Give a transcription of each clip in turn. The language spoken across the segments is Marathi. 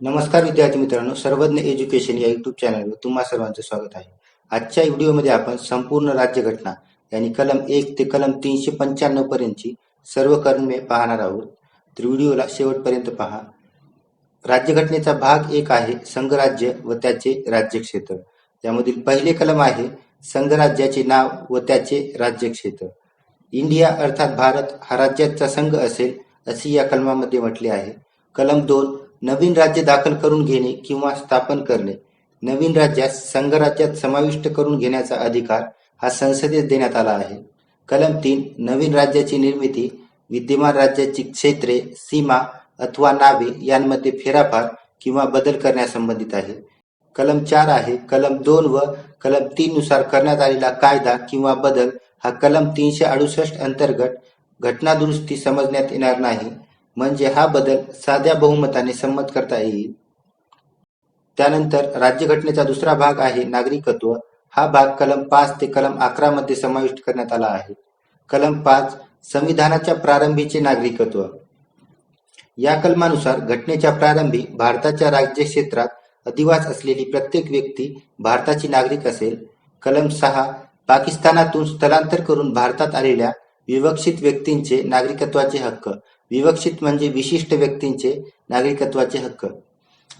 नमस्कार विद्यार्थी मित्रांनो सर्वज्ञ एज्युकेशन या युट्यूब चॅनलवर तुम्हा सर्वांचं स्वागत आहे. आजच्या व्हिडिओमध्ये आपण संपूर्ण राज्यघटना यांनी कलम एक ते कलम तीनशे पंच्याण्णव पर्यंतची सर्व कलमे पाहणार आहोत. तर व्हिडिओला शेवटपर्यंत पहा. राज्यघटनेचा भाग एक आहे संघराज्य व त्याचे राज्यक्षेत्र. यामधील पहिले कलम आहे संघराज्याचे नाव व त्याचे राज्यक्षेत्र. इंडिया अर्थात भारत हा राज्याचा संघ असेल असे या कलमामध्ये म्हटले आहे. कलम दोन नवीन राज्य दाखल करून घेणे किंवा स्थापन करणे. नवीन राज्यात संघराज्यात समाविष्ट करून घेण्याचा अधिकार हा संसदेत देण्यात आला आहे. कलम तीन नवीन राज्याची निर्मिती विद्यमान राज्याची क्षेत्रे सीमा अथवा नावे यांमध्ये फेराफार किंवा बदल करण्यासंबंधित आहे. कलम चार आहे कलम दोन व कलम तीन नुसार करण्यात आलेला कायदा किंवा बदल हा कलम तीनशे अडुसष्ट अंतर्गत घटना दुरुस्ती समजण्यात येणार नाही. म्हणजे हा बदल साध्या बहुमताने संमत करता येईल. त्यानंतर राज्यघटनेचा दुसरा भाग आहे नागरिकत्व. हा भाग कलम पाच ते कलम अकरा मध्ये समाविष्ट करण्यात आला आहे. कलम पाच संविधानाच्या प्रारंभीचे नागरिकत्व. या कलमानुसार घटनेच्या प्रारंभी भारताच्या राज्य क्षेत्रात अधिवास असलेली प्रत्येक व्यक्ती भारताची नागरिक असेल. कलम सहा पाकिस्तानातून स्थलांतर करून भारतात आलेल्या विवक्षित व्यक्तींचे नागरिकत्वाचे हक्क. विवक्षित म्हणजे विशिष्ट व्यक्तींचे नागरिकत्वाचे हक्क.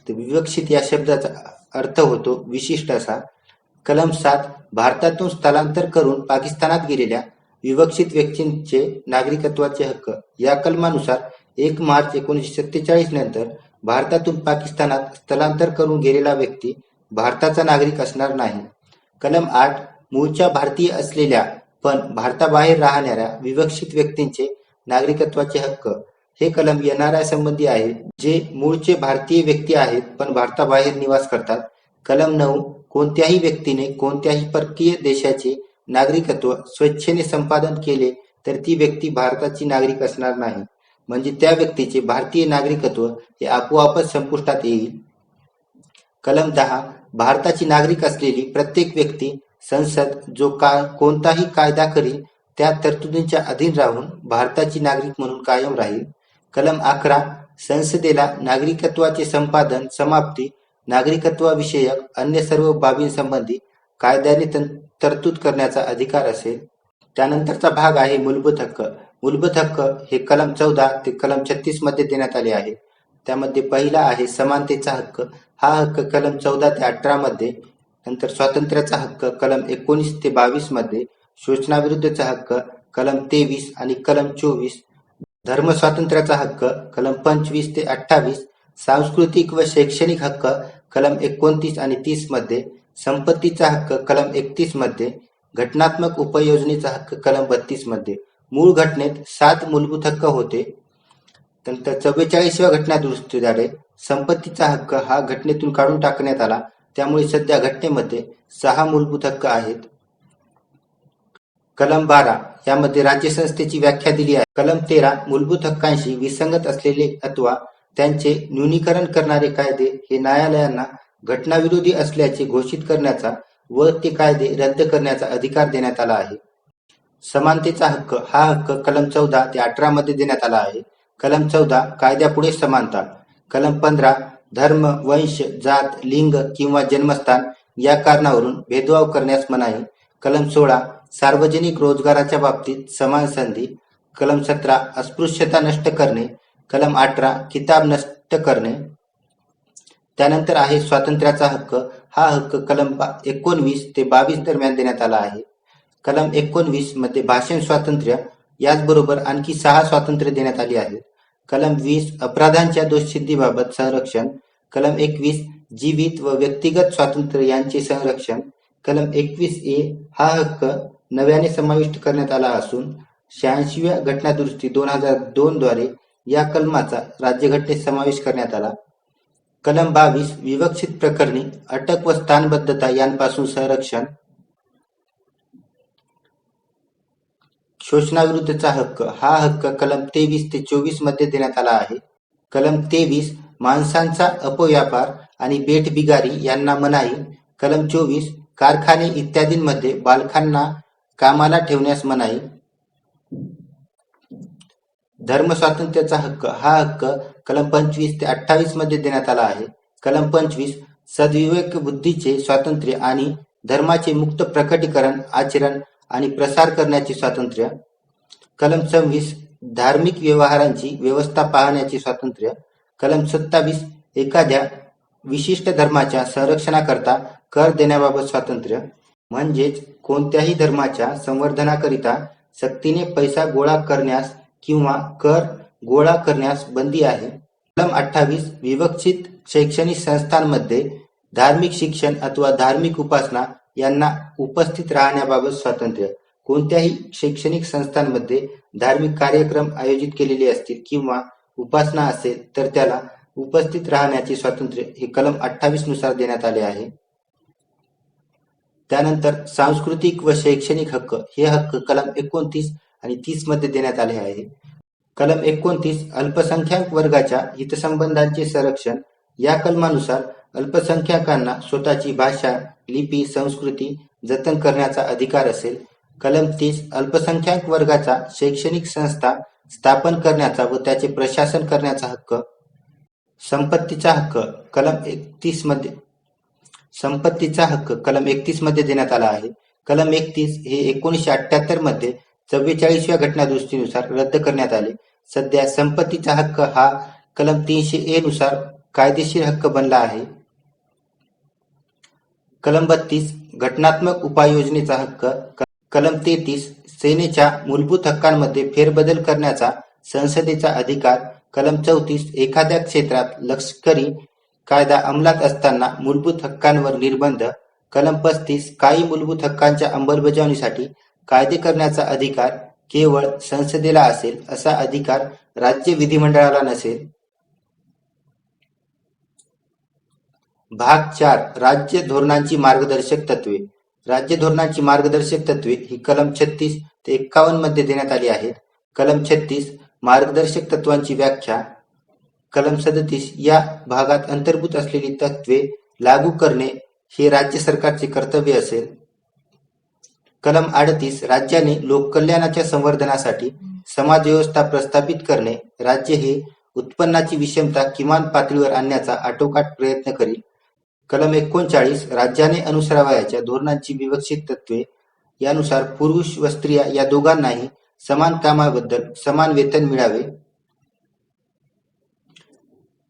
तर विवक्षित या शब्दाचा अर्थ होतो विशिष्ट असा. कलम सात भारतातून स्थलांतर करून पाकिस्तानात गेलेल्या विवक्षित व्यक्तींचे नागरिकत्वाचे हक्क. या कलमानुसार एक मार्च एकोणीसशे सत्तेचाळीस नंतर भारतातून पाकिस्तानात स्थलांतर करून गेलेला व्यक्ती भारताचा नागरिक असणार नाही. कलम आठ मूळच्या भारतीय असलेल्या पण भारताबाहेर राहणाऱ्या विवक्षित व्यक्तींचे नागरिकत्वाचे हक्क. हे कलम येणाऱ्या संबंधी आहे जे मूळचे भारतीय व्यक्ती आहेत पण भारताबाहेर निवास करतात. कलम नऊ कोणत्याही व्यक्तीने कोणत्याही परकीय देशाचे नागरिकत्व स्वेच्छेने संपादन केले तर ती व्यक्ती भारताची नागरिक असणार नाही. म्हणजे त्या व्यक्तीचे भारतीय नागरिकत्व हे आपोआपच संपुष्टात येईल. कलम दहा भारताची नागरिक असलेली प्रत्येक व्यक्ती संसद जो का कोणताही कायदा करील त्या तरतुदींच्या अधीन राहून भारताची नागरिक म्हणून कायम राहील. कलम अकरा संसदेला नागरिकत्वाचे संपादन समाप्ती नागरिकत्वाविषयक अन्य सर्व बाबींसंबंधी कायद्याने तरतूद करण्याचा अधिकार असेल. त्यानंतरचा भाग आहे मूलभूत हक्क. मूलभूत हक्क हे कलम चौदा ते कलम छत्तीसमध्ये देण्यात आले आहे. त्यामध्ये पहिला आहे समानतेचा हक्क. हा हक्क कलम चौदा ते अठरा मध्ये नंतर स्वातंत्र्याचा हक्क कलम एकोणीस ते बावीसमध्ये शोषणाविरुद्धचा हक्क कलम तेवीस आणि कलम चोवीस धर्म स्वातंत्र्याचा हक्क कलम पंचवीस ते अठ्ठावीस सांस्कृतिक व शैक्षणिक हक्क कलम एकोणतीस आणि तीसमध्ये संपत्तीचा हक्क कलम एकतीसमध्ये घटनात्मक उपयोजनेचा हक्क कलम बत्तीसमध्ये. मूळ घटनेत सात मूलभूत हक्क होते. नंतर चव्वेचाळीसव्या घटना दुरुस्तीद्वारे संपत्तीचा हक्क हा घटनेतून काढून टाकण्यात आला. त्यामुळे सध्या घटनेमध्ये सहा मूलभूत हक्क आहेत. कलम बारा यामध्ये राज्यसंस्थेची व्याख्या दिली आहे. कलम तेरा मूलभूत हक्कांशी विसंगत असलेले अथवा त्यांचे न्यूनीकरण करणारे कायदे हे न्यायालयांना घटनाविरोधी असल्याचे घोषित करण्याचा व ते कायदे रद्द करण्याचा अधिकार देण्यात आला आहे. समानतेचा हक्क हा हक्क कलम चौदा ते अठरा मध्ये देण्यात आला आहे. कलम चौदा कायद्यापुढे समानता. कलम पंधरा धर्म वंश जात लिंग किंवा जन्मस्थान या कारणावरून भेदभाव करण्यास मनाई. कलम सोळा सार्वजनिक रोजगाराच्या बाबतीत समान संधी कलम सतरा अस्पृश्यता नष्ट करणे कलम अठरा किताब नष्ट करणे. त्यानंतर आहे स्वातंत्र्याचा हक्क. हा हक्क कलम बा- एकोणवीस ते बावीस दरम्यान देण्यात आला आहे. कलम एकोणवीसमध्ये भाषण स्वातंत्र्य याचबरोबर आणखी सहा स्वातंत्र्य देण्यात आली आहेत. कलम वीस अपराधांच्या दोषसिद्धीबाबत संरक्षण. कलम एकवीस जीवित व व्यक्तिगत स्वातंत्र्य यांचे संरक्षण. कलम एकवीस ए हा हक्क नव्याने समाविष्ट करण्यात आला असून शहाऐंशीव्या घटनादुरुस्ती दोन हजार दोन द्वारे या कलमाचा राज्यघटनेत समावेश करण्यात आला. कलम बावीस विवक्षित प्रकरणी अटक व स्थानबद्धता यांपासून संरक्षण. शोषणाविरुद्धचा हक्क हा हक्क कलम तेवीस ते चोवीसमध्ये देण्यात आला आहे. कलम तेवीस माणसांचा अपव्यापार आणि बेठबिगारी यांना मनाई. कलम चोवीस कारखाने इत्यादींमध्ये बालकांना कामाला ठेवण्यास मनाई. धर्म स्वातंत्र्याचा हक्क हा हक्क कलम पंचवीस ते अठ्ठावीसमध्ये देण्यात आला आहे. कलम पंचवीस सद्विवेक बुद्धीचे स्वातंत्र्य आणि धर्माचे मुक्त प्रकटीकरण आचरण आणि प्रसार करण्याचे स्वातंत्र्य. कलम सव्वीस धार्मिक व्यवहारांची व्यवस्था पाहण्याचे स्वातंत्र्य. कलम सत्तावीस एखाद्या विशिष्ट धर्माच्या संरक्षणाकरता कर देण्याबाबत स्वातंत्र्य. म्हणजेच कोणत्याही धर्माच्या संवर्धनाकरिता सक्तीने पैसा गोळा करण्यास किंवा कर गोळा करण्यास बंदी आहे. कलम अठ्ठावीस विवक्षित शैक्षणिक संस्थांमध्ये धार्मिक शिक्षण अथवा धार्मिक उपासना यांना उपस्थित राहण्याबाबत स्वातंत्र्य. कोणत्याही शैक्षणिक संस्थांमध्ये धार्मिक कार्यक्रम आयोजित केलेले असतील किंवा उपासना असेल तर त्याला उपस्थित राहण्याचे स्वातंत्र्य हे कलम अठ्ठावीसनुसार देण्यात आले आहे. त्यानंतर सांस्कृतिक व शैक्षणिक हक्क हे हक्क कलम एकोणतीस आणि तीसमध्ये देण्यात आले आहे. कलम एकोणतीस अल्पसंख्याक वर्गाच्या हितसंबंधांचे संरक्षण या कलमानुसार अल्पसंख्याकांना स्वतःची भाषा लिपी संस्कृती जतन करण्याचा अधिकार असेल. कलम तीस अल्पसंख्याक वर्गाचा शैक्षणिक संस्था स्थापन करण्याचा व त्याचे प्रशासन करण्याचा हक्क. संपत्तीचा हक्क कलम एकतीसमध्ये संपत्तीचा हक्क कलम एकतीसमध्ये देण्यात आला आहे. कलम एकतीस हे एकोणीसशे अठ्याहत्तरमध्ये चव्वेचाळीसव्या घटनादुरुस्तीनुसार रद्द करण्यात आले. सध्या संपत्तीचा हक्क हा कलम तीनशे ए नुसार कायदेशीर हक्क बनला आहे. कलम बत्तीस घटनात्मक उपाययोजनेचा हक्क कलम तेहतीस सेनेच्या मूलभूत हक्कांमध्ये फेरबदल करण्याचा संसदेचा अधिकार कलम चौतीस एखाद्या क्षेत्रात लष्करी कायदा अंमलात असताना मूलभूत हक्कांवर निर्बंध कलम पस्तीस काही मूलभूत हक्कांच्या अंमलबजावणीसाठी कायदे करण्याचा अधिकार केवळ संसदेला असेल असा अधिकार राज्य विधिमंडळाला नसेल. भाग चार राज्य धोरणांची मार्गदर्शक तत्वे. राज्य धोरणांची मार्गदर्शक तत्वे ही कलम छत्तीस ते एक्कावन्नमध्ये देण्यात आली आहेत. कलम छत्तीस मार्गदर्शक तत्वांची व्याख्या कलम सदतीस या भागात अंतर्भूत असलेली तत्वे लागू करणे हे राज्य सरकारचे कर्तव्य असेल. कलम अडतीस राज्याने लोककल्याणाच्या संवर्धनासाठी समाज व्यवस्था प्रस्थापित करणे राज्य हे उत्पन्नाची विषमता किमान पातळीवर आणण्याचा आटोकाट प्रयत्न करील. कलम एकोणचाळीस राज्याने अनुसरावयाच्या धोरणांची विवक्षित तत्वे यानुसार पुरुष व स्त्रिया या दोघांनाही समान कामाबद्दल समान वेतन मिळावे.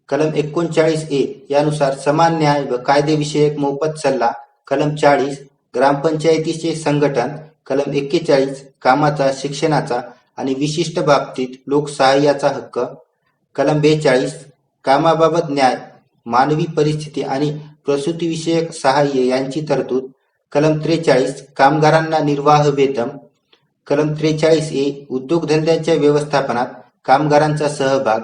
कलम एकोणचाळीस ए यानुसार समान न्याय व कायदेविषयक मोफत सल्ला कलम चाळीस ग्रामपंचायतीचे संघटन कलम एक्केचाळीस कामाचा शिक्षणाचा आणि विशिष्ट बाबतीत लोकसहाय्याचा हक्क कलम बेचाळीस कामाबाबत न्याय मानवी परिस्थिती आणि प्रसूतीविषयक सहाय्य यांची तरतूद कलम त्रेचाळीस कामगारांना निर्वाह वेतन कलम त्रेचाळीस ए उद्योगधंद्यांच्या व्यवस्थापनात कामगारांचा सहभाग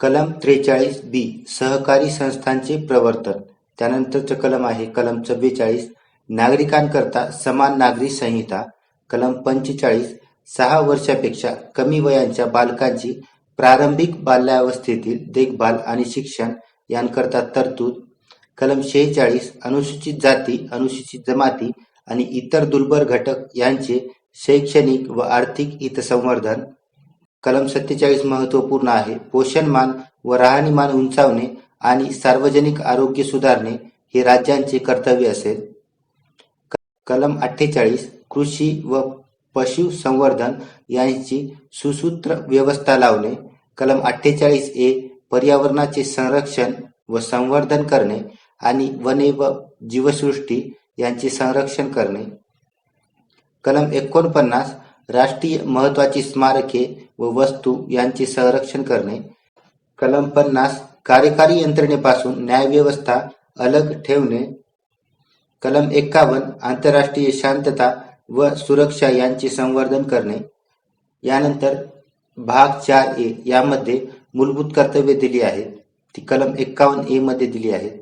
कलम त्रेचाळीस बी सहकारी संस्थांचे प्रवर्तन. त्यानंतरचं कलम आहे कलम चव्वेचाळीस नागरिकांकरता समान नागरी संहिता. कलम पंचेचाळीस सहा वर्षापेक्षा कमी वयांच्या बालकांची प्रारंभिक बाल्यावस्थेतील देखभाल आणि शिक्षण यांकरता तरतूद. कलम शेहेचाळीस अनुसूचित जाती अनुसूचित जमाती आणि इतर दुर्बल घटक यांचे शैक्षणिक व आर्थिक हितसंवर्धन. कलम सत्तेचाळीस महत्त्वपूर्ण आहे. पोषणमान व राहणीमान उंचावणे आणि सार्वजनिक आरोग्य सुधारणे हे राज्यांचे कर्तव्य असेल. कलम अठ्ठेचाळीस कृषी व पशुसंवर्धन यांची सुसूत्र व्यवस्था लावणे. कलम अठ्ठेचाळीस ए पर्यावरणाचे संरक्षण व संवर्धन करणे आणि वने व जीवसृष्टी यांचे संरक्षण करणे. कलम एकोणपन्नास राष्ट्रीय महत्वाची स्मारके व वस्तू यांचे संरक्षण करणे कलम पन्नास कार्यकारी यंत्रणेपासून न्यायव्यवस्था अलग ठेवणे कलम एक्कावन्न आंतरराष्ट्रीय शांतता व सुरक्षा यांचे संवर्धन करणे यानंतर भाग चार ए यामध्ये मूलभूत कर्तव्य दिली आहेत ती कलम एक्कावन्न ए मध्ये दिली आहेत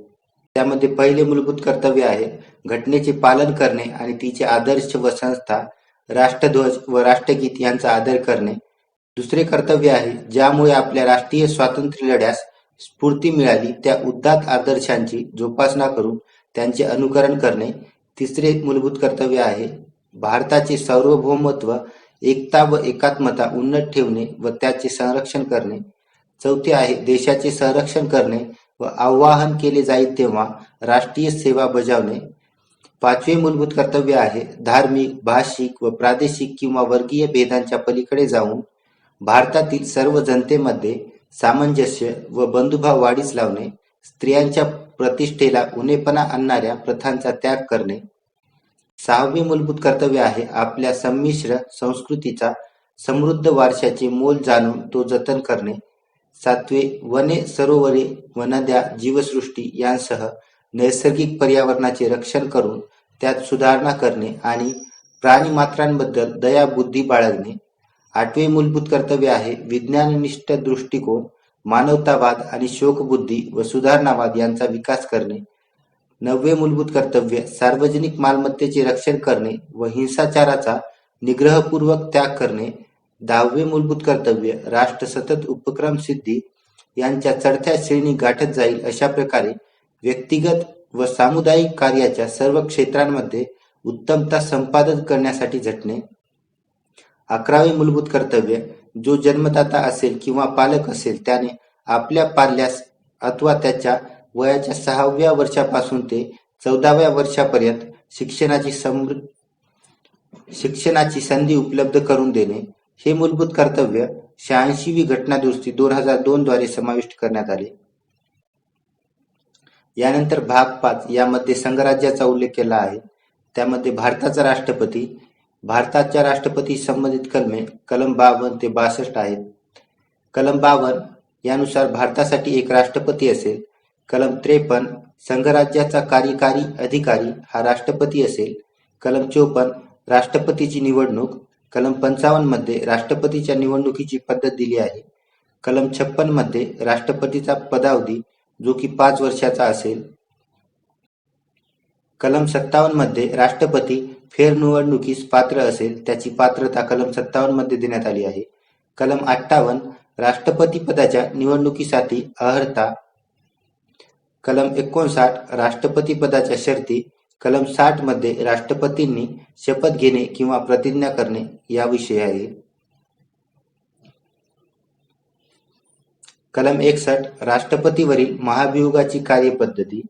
त्यामध्ये पहिले मूलभूत कर्तव्य आहे घटनेचे पालन करणे आणि तिचे आदर्श व संस्था राष्ट्रध्वज व राष्ट्रगीत यांचा आदर करणे. दुसरे कर्तव्य आहे ज्यामुळे आपल्या राष्ट्रीय स्वातंत्र्य लढ्यास स्फूर्ती मिळाली त्या उद्दात आदर्शांची जोपासना करून त्यांचे अनुकरण करणे. तिसरे मूलभूत कर्तव्य आहे भारताचे सार्वभौमत्व एकता व एकात्मता उन्नत ठेवणे व त्याचे संरक्षण करणे. चौथे आहे देशाचे संरक्षण करणे व आवाहन केले जाईल तेव्हा राष्ट्रीय सेवा बजावणे. पाचवे मूलभूत कर्तव्य आहे धार्मिक भाषिक व प्रादेशिक किंवा वर्गीय भेदांच्या पलीकडे जाऊन भारतातील सर्व जनतेमध्ये सामंजस्य व बंधुभाव वाढीस लावणे स्त्रियांच्या प्रतिष्ठेला उणेपणा आणणाऱ्या प्रथांचा त्याग करणे. सहावे मूलभूत कर्तव्य आहे आपल्या संमिश्र संस्कृतीचा समृद्ध वारशाचे मोल जाणून तो जतन करणे. सातवे वने सरोवरे व नद्या जीवसृष्टी यांसह नैसर्गिक पर्यावरणाचे रक्षण करून त्यात सुधारणा करणे आणि प्राणीमात्रांबद्दल दयाबुद्धी बाळगणे आठवे मूलभूत कर्तव्य आहे विज्ञाननिष्ठ दृष्टिकोन मानवतावाद आणि शोकबुद्धी व सुधारणावाद यांचा विकास करणे नववे मूलभूत कर्तव्य सार्वजनिक मालमत्तेचे रक्षण करणे व हिंसाचाराचा निग्रहपूर्वक त्याग करणे दहावे मूलभूत कर्तव्य राष्ट्र सतत उपक्रम सिद्धी यांच्या चढत्या श्रेणी गाठत जाईल अशा प्रकारे व्यक्तिगत व सामुदायिक कार्याच्या सर्व क्षेत्रांमध्ये उत्तमता संपादन करण्यासाठी झटणे. अकरावे मूलभूत कर्तव्य जो जन्मदाता असेल किंवा पालक असेल त्याने आपल्या पाल्यास अथवा त्याच्या वयाच्या सहाव्या वर्षापासून ते चौदाव्या वर्षापर्यंत शिक्षणाची समृ शिक्षणाची संधी उपलब्ध करून देणे. हे मूलभूत कर्तव्य शहाऐंशीवी घटना दुरुस्ती दोन हजार दोन द्वारे समाविष्ट करण्यात आले. यानंतर भाग पाच यामध्ये संघराज्याचा उल्लेख केला आहे. त्यामध्ये भारताचा राष्ट्रपती भारताच्या राष्ट्रपती संबंधित कलमे कलम बावन ते बासष्ट आहेत. कलम बावन यानुसार भारतासाठी एक राष्ट्रपती असेल. कलम त्रेपन्न संघराज्याचा कार्यकारी अधिकारी हा राष्ट्रपती असेल. कलम चोपन्न राष्ट्रपतीची निवडणूक. कलम पंचावन्नमध्ये राष्ट्रपतीच्या निवडणुकीची पद्धत दिली आहे. कलम छप्पनमध्ये राष्ट्रपतीचा पदावधी जो की पाच वर्षाचा असेल. कलम सत्तावन्नमध्ये राष्ट्रपती फेरनिवडणुकीस पात्र असेल त्याची पात्रता कलम सत्तावन्नमध्ये देण्यात आली आहे. कलम अठ्ठावन्न राष्ट्रपती पदाच्या निवडणुकीसाठी अर्हता कलम एकोणसाठ राष्ट्रपती पदाच्या शर्ती. कलम साठमध्ये राष्ट्रपतींनी शपथ घेणे किंवा प्रतिज्ञा करणे याविषयी आहे. कलम एकसष्ट राष्ट्रपतीवरील महाभियोगाची कार्यपद्धती.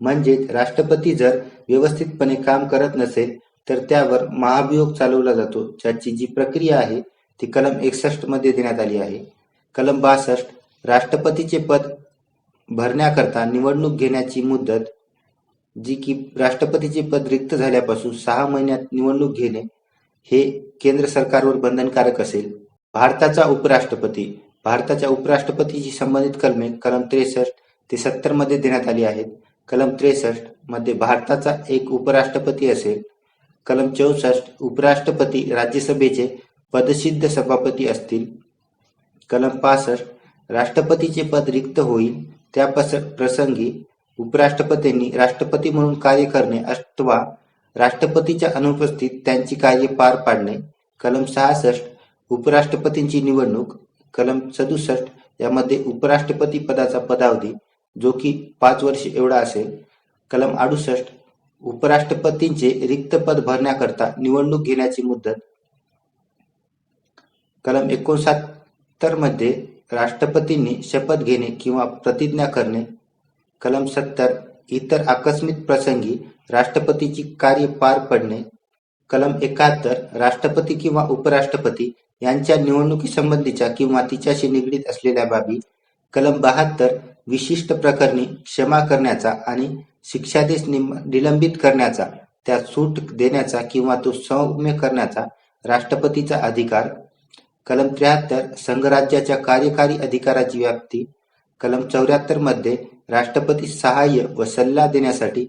म्हणजेच राष्ट्रपती जर व्यवस्थितपणे काम करत नसेल तर त्यावर महाभियोग चालवला जातो ज्याची जी प्रक्रिया आहे ती कलम एकसष्टमध्ये देण्यात आली आहे. कलम बासष्ट राष्ट्रपतीचे पद भरण्याकरता निवडणूक घेण्याची मुदत जी की राष्ट्रपतीचे पद रिक्त झाल्यापासून सहा महिन्यात निवडणूक घेणे हे केंद्र सरकारवर बंधनकारक असेल. भारताचा उपराष्ट्रपती भारताच्या उपराष्ट्रपतीशी संबंधित कलमे कलम त्रेसष्ट ते सत्तरमध्ये देण्यात आली आहेत. कलम त्रेसष्टमध्ये भारताचा एक उपराष्ट्रपती असेल. कलम चौसष्ट उपराष्ट्रपती राज्यसभेचे पदसिद्ध सभापती असतील. कलम पासष्ट राष्ट्रपतीचे पद रिक्त होईल. त्या प्रसंगी उपराष्ट्रपतींनी राष्ट्रपती म्हणून कार्य करणे अथवा राष्ट्रपतीच्या अनुपस्थित त्यांची कार्य पार पाडणे. कलम सहासष्ट उपराष्ट्रपतींची निवडणूक कलम सदुसष्ट यामध्ये उपराष्ट्रपती पदाचा पदावधी जो की पाच वर्ष एवढा असेल कलम अडुसष्ट उपराष्ट्रपतींचे रिक्त पद भरण्याकरता निवडणूक घेण्याची मुदत. कलम एकोणसत्तरमध्ये राष्ट्रपतींनी शपथ घेणे किंवा प्रतिज्ञा करणे. कलम सत्तर इतर आकस्मिक प्रसंगी राष्ट्रपतीची कार्य पार पडणे. कलम एकाहत्तर राष्ट्रपती किंवा उपराष्ट्रपती यांच्या निवडणुकीसंबंधीच्या किंवा तिच्याशी निगडीत असलेल्या बाबी कलम बहात्तर विशिष्ट प्रकरणी क्षमा करण्याचा आणि शिक्षादेश निलंबित करण्याचा त्या सूट देण्याचा किंवा तो सौम्य करण्याचा राष्ट्रपतीचा अधिकार कलम त्र्याहत्तर संघराज्याच्या कार्यकारी अधिकाराची व्याप्ती कलम चौऱ्याहत्तरमध्ये राष्ट्रपती सहाय्य व सल्ला देण्यासाठी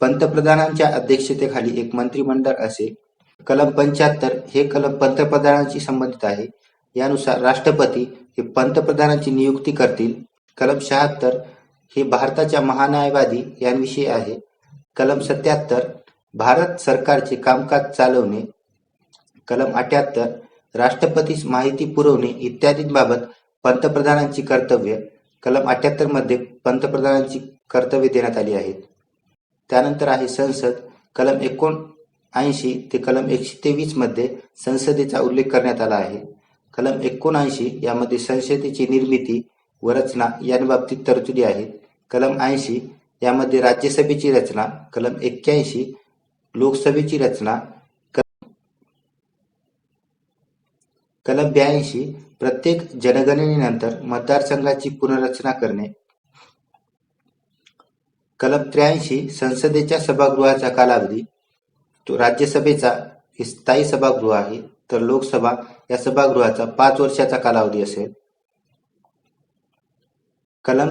पंतप्रधानांच्या अध्यक्षतेखाली एक मंत्रिमंडळ असेल कलम पंच्याहत्तर हे कलम पंतप्रधानांशी संबंधित आहे. यानुसार राष्ट्रपती हे पंतप्रधानांची नियुक्ती करतील. कलम शहात्तर हे भारताच्या महान्यायवादी यांविषयी आहे. कलम सत्याहत्तर भारत सरकारचे कामकाज चालवणे. कलम अठ्याहत्तर राष्ट्रपतीस माहिती पुरवणे इत्यादींबाबत पंतप्रधानांची कर्तव्य. कलम अठ्याहत्तरमध्ये पंतप्रधानांची कर्तव्य देण्यात आली आहेत त्यानंतर आहे संसद. कलम एकोण ऐंशी ते कलम एकशे तेवीसमध्ये संसदेचा उल्लेख करण्यात आला आहे. कलम एकोणऐंशी यामध्ये संसदेची निर्मिती व रचना यांबाबतीत तरतुदी आहेत. कलम ऐंशी यामध्ये राज्यसभेची रचना कलम एक्क्याऐंशी लोकसभेची रचना कलम ब्याऐंशी प्रत्येक जनगणनेनंतर मतदारसंघाची पुनर्रचना करणे. कलम त्र्याऐंशी संसदेच्या सभागृहाचा कालावधी तो राज्यसभेचा हे स्थायी सभागृह आहे तर लोकसभा या सभागृहाचा पाच वर्षाचा कालावधी असेल. कलम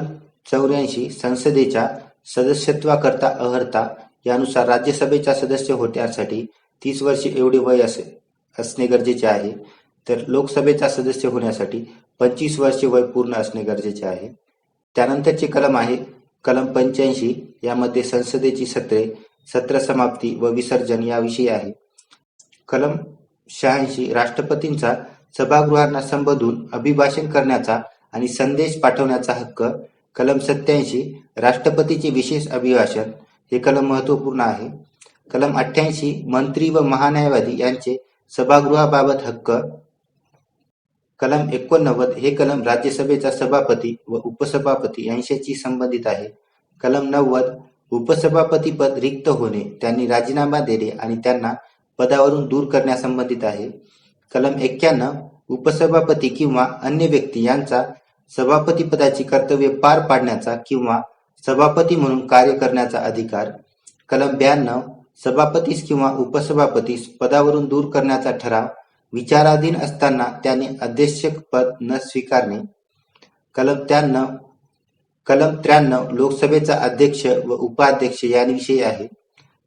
चौऱ्याऐंशी संसदेच्या सदस्यत्वाकरता अर्हता यानुसार राज्यसभेचा सदस्य होण्यासाठी तीस वर्षे एवढे वय असे असणे गरजेचे आहे. तर लोकसभेचा सदस्य होण्यासाठी पंचवीस वर्षे वय पूर्ण असणे गरजेचे आहे. त्यानंतरचे कलम आहे कलम पंच्याऐंशी यामध्ये संसदेची सत्रे सत्र समाप्ती व विसर्जन याविषयी आहे. कलम शहाऐंशी राष्ट्रपतींचा सभागृहांना संबोधून अभिभाषण करण्याचा आणि संदेश पाठवण्याचा हक्क कलम सत्याऐंशी राष्ट्रपतीचे विशेष अभिभाषण हे कलम महत्त्वपूर्ण आहे. कलम अठ्ठ्याऐंशी मंत्री व महान्यायवादी यांचे सभागृहाबाबत हक्क कलम एकोणनव्वद हे कलम राज्यसभेचा सभापती व उपसभापती यांच्याशी संबंधित आहे. कलम नव्वद उपसभापती पद रिक्त होणे त्यांनी राजीनामा देणे आणि त्यांना पदावरून दूर करण्यासंबंधित आहे. कलम एक्क्याण्णव उपसभापती किंवा अन्य व्यक्ती यांचा सभापती पदाची कर्तव्य पार पाडण्याचा किंवा सभापती म्हणून कार्य करण्याचा अधिकार. कलम ब्याण्णव सभापतीस किंवा उपसभापतीस पदावरून दूर करण्याचा ठराव विचाराधीन असताना त्याने अध्यक्षपद न स्वीकारणे. कलम त्र्याण्णव कलम त्र्याण्णव लोकसभेचा अध्यक्ष व उपाध्यक्ष यांविषयी आहे.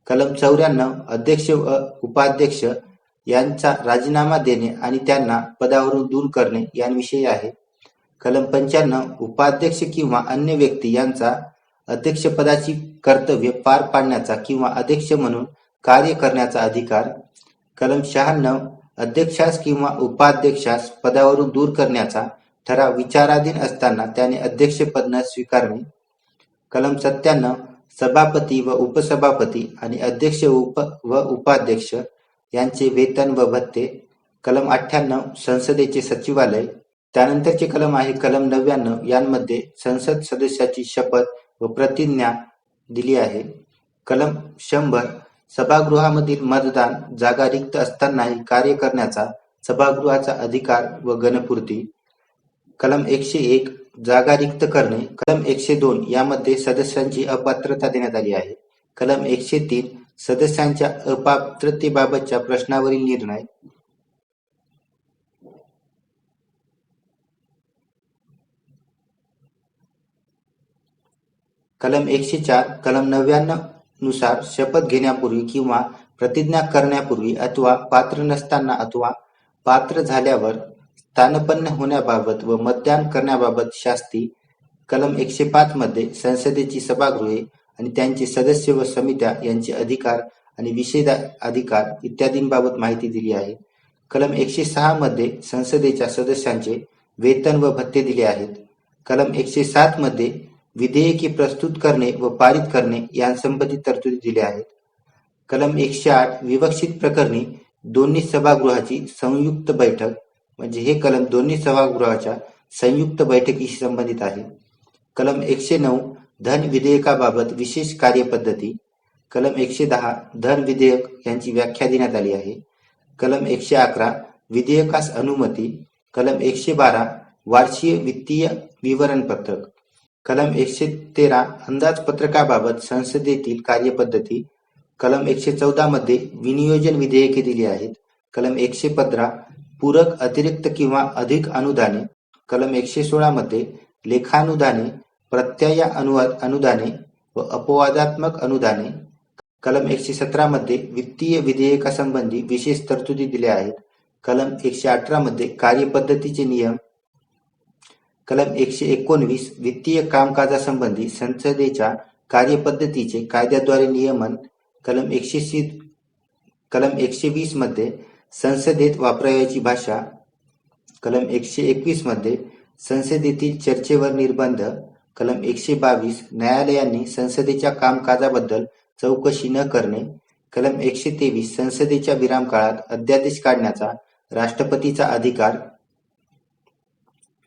कलम चौऱ्याण्णव अध्यक्ष व उपाध्यक्ष यांचा राजीनामा देणे आणि त्यांना पदावरून दूर करणे यांविषयी आहे. कलम पंच्याण्णव उपाध्यक्ष किंवा अन्य व्यक्ती यांचा अध्यक्षपदाची कर्तव्य पार पाडण्याचा किंवा अध्यक्ष म्हणून कार्य करण्याचा अधिकार. कलम शहाण्णव अध्यक्षास किंवा उपाध्यक्षास पदावरून दूर करण्याचा ठराव विचाराधीन असताना त्याने अध्यक्षपद न स्वीकारणे. कलम सत्त्याण्णव सभापती व उपसभापती आणि अध्यक्ष उप व उपाध्यक्ष यांचे वेतन व भत्ते. कलम अठ्ठ्याण्णव संसदेचे सचिवालय. त्यानंतरचे कलम आहे कलम नव्याण्णव. यांमध्ये संसद सदस्याची शपथ व प्रतिज्ञा दिली आहे. कलम शंभर सभागृहामधील मतदान जागा रिक्त असतानाही कार्य करण्याचा सभागृहाचा अधिकार व गणपूर्ती कलम एकशे एक जागा रिक्त करणे. कलम एकशे दोन यामध्ये सदस्यांची अपात्रता देण्यात आली आहे. कलम एकशे तीन सदस्यांच्या अपात्रतेबाबतच्या प्रश्नावरील निर्णय. कलम एकशे चार कलम नव्याण्णवनुसार शपथ घेण्यापूर्वी किंवा प्रतिज्ञा करण्यापूर्वी अथवा पात्र नसताना अथवा पात्र झाल्यावर स्थानपन्न होण्याबाबत व मतदान करण्याबाबत शास्ती कलम एकशे पाच मध्ये संसदेची सभागृहे आणि त्यांचे सदस्य व समित्या यांचे अधिकार आणि विशेष अधिकार इत्यादींबाबत माहिती दिली आहे. कलम एकशे सहा मध्ये संसदेच्या सदस्यांचे वेतन व भत्ते दिले आहेत. कलम एकशे सात मध्ये विधेयके प्रस्तुत करणे व पारित करणे यांसंबंधित तरतुदी दिल्या आहेत. कलम एकशे आठ विवक्षित प्रकरणी दोन्ही सभागृहाची संयुक्त बैठक म्हणजे हे कलम दोन्ही सभागृहाच्या संयुक्त बैठकीशी संबंधित आहे. कलम एकशे नऊ धन विधेयकाबाबत विशेष कार्यपद्धती. कलम एकशे दहा धन विधेयक यांची व्याख्या देण्यात आली आहे. कलम एकशे अकरा विधेयकास अनुमती. कलम एकशे बारा वार्षिक वित्तीय विवरणपत्रक. कलम एकशे तेरा अंदाजपत्रकाबाबत संसदेतील कार्यपद्धती. कलम एकशे चौदा मध्ये विनियोजन विधेयके दिली आहेत. कलम एकशे पंधरा पूरक अतिरिक्त किंवा अधिक अनुदाने कलम एकशे सोळा मध्ये लेखानुदाने प्रत्यय अनुवाद अनुदाने व अपवादात्मक अनुदाने कलम एकशे सतरा मध्ये वित्तीय विधेयकासंबंधी विशेष तरतुदी दिल्या आहेत. कलम एकशे अठरा मध्ये कार्यपद्धतीचे नियम कलम एकशे एकोणवीस वित्तीय कामकाजासंबंधी संसदेच्या कार्यपद्धतीचे कायद्याद्वारे नियमन कलम एकशे कलम एकशे वीसमध्ये संसदेत वापरावयाची भाषा कलम एकशे एकवीसमध्ये संसदेतील चर्चेवर निर्बंध कलम एकशे बावीस न्यायालयांनी संसदेच्या कामकाजाबद्दल चौकशी न करणे कलम एकशे तेवीस संसदेच्या विरामकाळात अध्यादेश काढण्याचा राष्ट्रपतीचा अधिकार.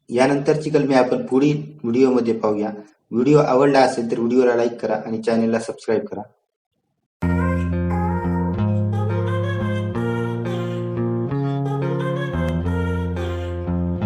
यानंतरची कलमे आपण पुढील व्हिडिओमध्ये पाहूया. व्हिडिओ आवडला असेल तर व्हिडिओला लाईक करा आणि चॅनेलला सबस्क्राईब करा.